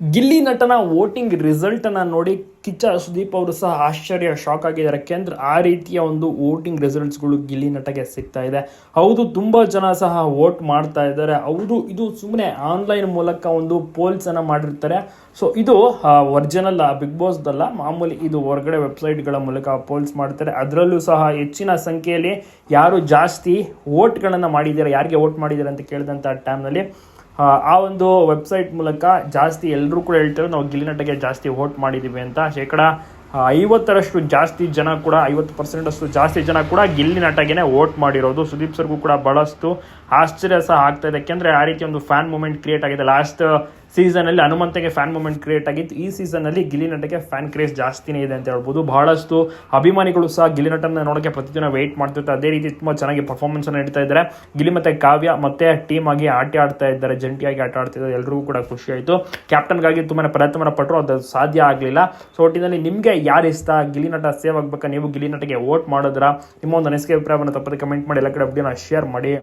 ಗಿಲ್ಲಿ ನಟನ voting result ಅನ್ನ ನೋಡಿ ಕಿಚ್ಚ ಸುದೀಪ್ ಅವರು ಸಹ ಆಶ್ಚರ್ಯ ಶಾಕ್ ಆಗಿದ್ದಾರೆ. ಯಾಕೆಂದ್ರೆ ಆ ರೀತಿಯ ಒಂದು ವೋಟಿಂಗ್ ರಿಸಲ್ಟ್ಸ್ಗಳು ಗಿಲ್ಲಿ ನಟಗೆ ಸಿಗ್ತಾ ಇದೆ. ಹೌದು ತುಂಬಾ ಜನ ಸಹ ವೋಟ್ ಮಾಡ್ತಾ ಇದ್ದಾರೆ. ಹೌದು ಇದು ಸುಮ್ಮನೆ ಆನ್ಲೈನ್ ಮೂಲಕ ಒಂದು ಪೋಲ್ಸ್ ಅನ್ನ ಮಾಡಿರ್ತಾರೆ. ಸೊ ಇದು ಒರಿಜಿನಲ್ ಬಿಗ್ ಬಾಸ್ದಲ್ಲ ಮಾಮೂಲಿ ಇದು ಹೊರಗಡೆ ವೆಬ್ಸೈಟ್ಗಳ ಮೂಲಕ ಪೋಲ್ಸ್ ಮಾಡ್ತಾರೆ. ಅದರಲ್ಲೂ ಸಹ ಹೆಚ್ಚಿನ ಸಂಖ್ಯೆಯಲ್ಲಿ ಯಾರು ಜಾಸ್ತಿ ವೋಟ್ಗಳನ್ನು ಮಾಡಿದ್ದಾರೆ ಯಾರಿಗೆ ವೋಟ್ ಮಾಡಿದ್ದಾರೆ ಅಂತ ಕೇಳಿದಂಥ ಟೈಮ್ನಲ್ಲಿ ಆ, ಒಂದು ವೆಬ್ಸೈಟ್ ಮೂಲಕ ಜಾಸ್ತಿ ಎಲ್ಲರೂ ಕೂಡ ಹೇಳ್ತಾರೆ ನಾವು ಗಿಲ್ಲಿ ನಟಗೆ ಜಾಸ್ತಿ ವೋಟ್ ಮಾಡಿದ್ದೀವಿ ಅಂತ ಶೇಕಡ ಐವತ್ತರಷ್ಟು ಜಾಸ್ತಿ ಜನ ಕೂಡ, ಐವತ್ತು ಪರ್ಸೆಂಟಷ್ಟು ಜಾಸ್ತಿ ಜನ ಕೂಡ ಗಿಲ್ಲಿ ನಟಗೆನೇ ವೋಟ್ ಮಾಡಿರೋದು. ಸುದೀಪ್ ಸರ್ಗೂ ಕೂಡ ಬಹಳಷ್ಟು ಆಶ್ಚರ್ಯ ಸಹ ಆಗ್ತಾ ಇದೆ. ಯಾಕೆಂದ್ರೆ ಆ ರೀತಿ ಒಂದು ಫ್ಯಾನ್ ಮೂಮೆಂಟ್ ಕ್ರಿಯೇಟ್ ಆಗಿದೆ. ಲಾಸ್ಟ್ ಸೀಸನಲ್ಲಿ ಹನುಮಂತಗೆ ಫ್ಯಾನ್ ಮೂಮೆಂಟ್ ಕ್ರಿಯೇಟ್ ಆಗಿತ್ತು. ಈ ಸೀಸನಲ್ಲಿ ಗಿಲಿ ನಟಕ್ಕೆ ಫ್ಯಾನ್ ಕ್ರೇಜ್ ಜಾಸ್ತಿನೇ ಇದೆ ಅಂತ ಹೇಳ್ಬೋದು. ಬಹಳಷ್ಟು ಅಭಿಮಾನಿಗಳು ಸಹ ಗಿಲಿ ನಟನ ನೋಡೋಕೆ ಪ್ರತಿದಿನ ವೆಯ್ಟ್ ಮಾಡ್ತಿರ್ತಾರೆ. ಅದೇ ರೀತಿ ತುಂಬ ಚೆನ್ನಾಗಿ ಪರ್ಫಾರ್ಮೆನ್ಸನ್ನು ನೀಡ್ತಾ ಇದ್ದಾರೆ. ಗಿಲಿ ಮತ್ತೆ ಕಾವ್ಯ ಮತ್ತೆ ಟೀಮ್ ಆಗಿ ಆಟ ಆಡ್ತಾ ಇದ್ದಾರೆ. ಜಂಟಿಯಾಗಿ ಆಟ ಆಡ್ತಿದ್ದಾರೆ ಎಲ್ರಿಗೂ ಕೂಡ ಖುಷಿ ಆಯಿತು. ಕ್ಯಾಪ್ಟನ್ಗಾಗಿ ತುಂಬಾ ಪ್ರಯತ್ನ ಪಟ್ಟರು ಅದು ಸಾಧ್ಯ ಆಗಲಿಲ್ಲ. ಸೊ ಒಟ್ಟಿನಲ್ಲಿ ನಿಮಗೆ ಯಾರು ಇಷ್ಟ? ಗಿಲಿ ನಟ ಸೇವ್ ಆಗ್ಬೇಕಾ? ನೀವು ಗಿಲಿ ನಟಗೆ ವೋಟ್ ಮಾಡಿದ್ರ? ನಿಮ್ಮ ಒಂದು ಅನಿಸಿಕೆ ಅಭಿಪ್ರಾಯವನ್ನು ತಪ್ಪದೆ ಕಮೆಂಟ್ ಮಾಡಿ. ಎಲ್ಲ ಕಡೆ ಅಪ್ಡೇನ ಶೇರ್ ಮಾಡಿ.